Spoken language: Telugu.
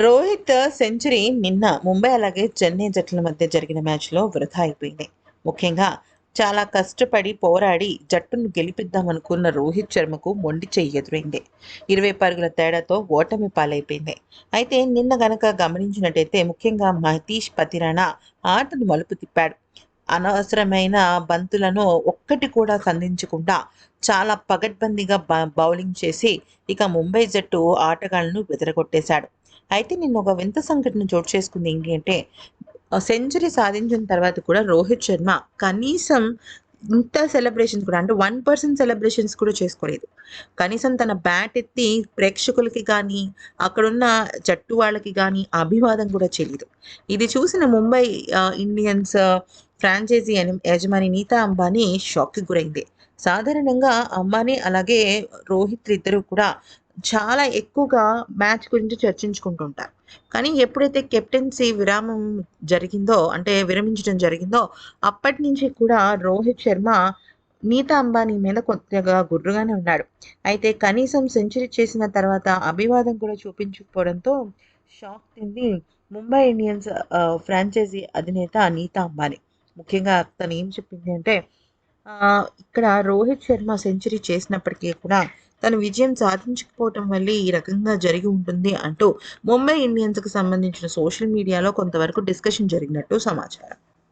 రోహిత్ సెంచరీ నిన్న ముంబై అలాగే చెన్నై జట్ల మధ్య జరిగిన మ్యాచ్లో వృధా అయిపోయింది. ముఖ్యంగా చాలా కష్టపడి పోరాడి జట్టును గెలిపిద్దామనుకున్న రోహిత్ శర్మకు మొండి చెయ్యి ఎదురైంది. ఇరవై పరుగుల తేడాతో ఓటమి పాలైపోయింది. అయితే నిన్న గనక గమనించినట్టయితే ముఖ్యంగా మహతీష్ పతిరాణా ఆటను మలుపు తిప్పాడు. అనవసరమైన బంతులను ఒక్కటి కూడా సంధించకుండా చాలా పగడ్బందీగా బౌలింగ్ చేసి ఇక ముంబై జట్టు ఆటగాళ్ళను బెదరగొట్టేశాడు. అయితే నిన్న ఒక వింత సంఘటన చోటు చేసుకుంది. ఏంటంటే సెంచరీ సాధించిన తర్వాత కూడా రోహిత్ శర్మ కనీసం ఇంత సెలబ్రేషన్స్ కూడా అంటే వన్ పర్సెంట్ సెలబ్రేషన్స్ కూడా చేసుకోలేదు. కనీసం తన బ్యాట్ ఎత్తి ప్రేక్షకులకి కానీ అక్కడున్న జట్టు వాళ్ళకి కానీ అభివాదం కూడా చేయలేదు. ఇది చూసిన ముంబై ఇండియన్స్ ఫ్రాంచైజీ యజ- యజమాని నీతా అంబానీ షాక్కి గురైంది. సాధారణంగా అంబానీ అలాగే రోహిత్ ఇద్దరు కూడా చాలా ఎక్కువగా మ్యాచ్ గురించి చర్చించుకుంటుంటారు. కానీ ఎప్పుడైతే కెప్టెన్సీ విరామం జరిగిందో అంటే విరమించడం జరిగిందో అప్పటి నుంచి కూడా రోహిత్ శర్మ నీతా అంబానీ మీద కొద్దిగా గుర్రుగానే ఉన్నాడు. అయితే కనీసం సెంచరీ చేసిన తర్వాత అభివాదం కూడా చూపించకపోవడంతో షాక్ తింది ముంబై ఇండియన్స్ ఫ్రాంచైజీ అధినేత నీతా అంబానీ. ముఖ్యంగా తను ఏం చెప్పింది అంటే ఇక్కడ రోహిత్ శర్మ సెంచరీ చేసినప్పటికీ కూడా తను విజయం సాధించకపోవటం వల్ల ఈ రకంగా జరిగి ఉంటుంది అంటూ ముంబై ఇండియన్స్కి సంబంధించిన సోషల్ మీడియాలో కొంతవరకు డిస్కషన్ జరిగినట్టు సమాచారం.